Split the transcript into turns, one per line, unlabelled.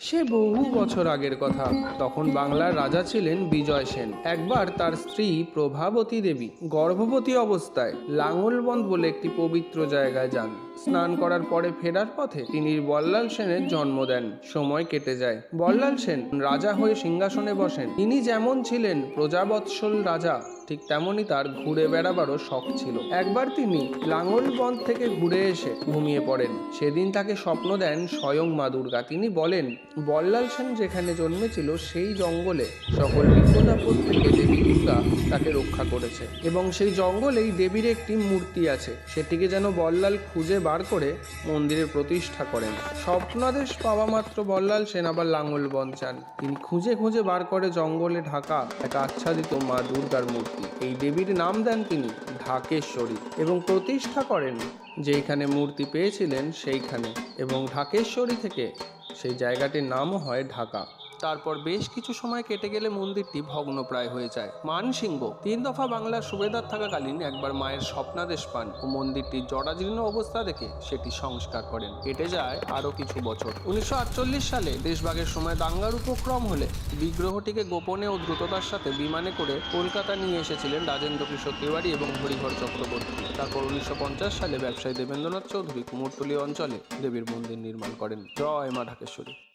সে বহু বছর আগের কথা। তখন বাংলার রাজা ছিলেন বিজয় সেন। একবার তার স্ত্রী প্রভাবতী দেবী গর্ভবতী অবস্থায় লাঙ্গলবন্দ বলে একটি পবিত্র জায়গায় যান। স্নান করার পরে ফেরার পথে তিনি বল্লাল সেনের জন্ম দেন। সময় কেটে যায়। বল্লাল সেন রাজা হয়ে সিংহাসনে বসেন। তিনি যেমন ছিলেন প্রজাবৎসল রাজা, ঠিক তেমনই তার ঘুরে বেড়াবারও শখ ছিল। একবার তিনি লাঙ্গলবন্দ থেকে ঘুরে এসে ঘুমিয়ে পড়েন। সেদিন তাকে স্বপ্ন দেন স্বয়ং মা দুর্গা। তিনি বলেন বল্লাল সেন যেখানে জন্মেছিল সেই জঙ্গলে সকল বিপদাপদ থেকে তাকে রক্ষা করেছে। এবং সেই জঙ্গলেই দেবীর একটি মূর্তি আছে। সেটিকে যেন বল্লাল খুঁজে বার করে মন্দিরে প্রতিষ্ঠা করেন। স্বপ্নাদেশ পাওয়া মাত্র বল্লাল সেন আবার লাঙ্গলবন চান তিনি খুঁজে খুঁজে বার করে জঙ্গলে ঢাকা, এক আচ্ছাদিত মা দুর্গার মূর্তি। এই দেবীর নাম দেন তিনি ঢাকেশ্বরী। এবং প্রতিষ্ঠা করেন যেইখানে মূর্তি পেয়েছিলেন সেইখানে। এবং ঢাকেশ্বরী থেকে সেই জায়গাটির নামও হয় ঢাকা। তারপর বেশ কিছু সময় কেটে গেলে মন্দিরটি ভগ্নপ্রায় হয়ে যায়। মানসিংহ, তিন দফা বাংলার সুবেদার থাকাকালীন একবার মায়ের স্বপ্নাদেশ পান ও মন্দিরটির জরাজীর্ণ অবস্থা দেখে সেটি সংস্কার করেন। কেটে যায় আরও কিছু বছর। উনিশশো আটচল্লিশ সালে দেশভাগের সময় দাঙ্গার উপক্রম হলে বিগ্রহটিকে গোপনে ও দ্রুততার সাথে বিমানে করে কলকাতা নিয়ে এসেছিলেন রাজেন্দ্র কিশোর তিওয়ারি এবং হরিহর চক্রবর্তী। তারপর উনিশশো পঞ্চাশ সালে ব্যবসায়ী দেবেন্দ্রনাথ চৌধুরী কুমোরটুলি অঞ্চলে দেবীর মন্দির নির্মাণ করেন। জয় মা ঢাকেশ্বরী।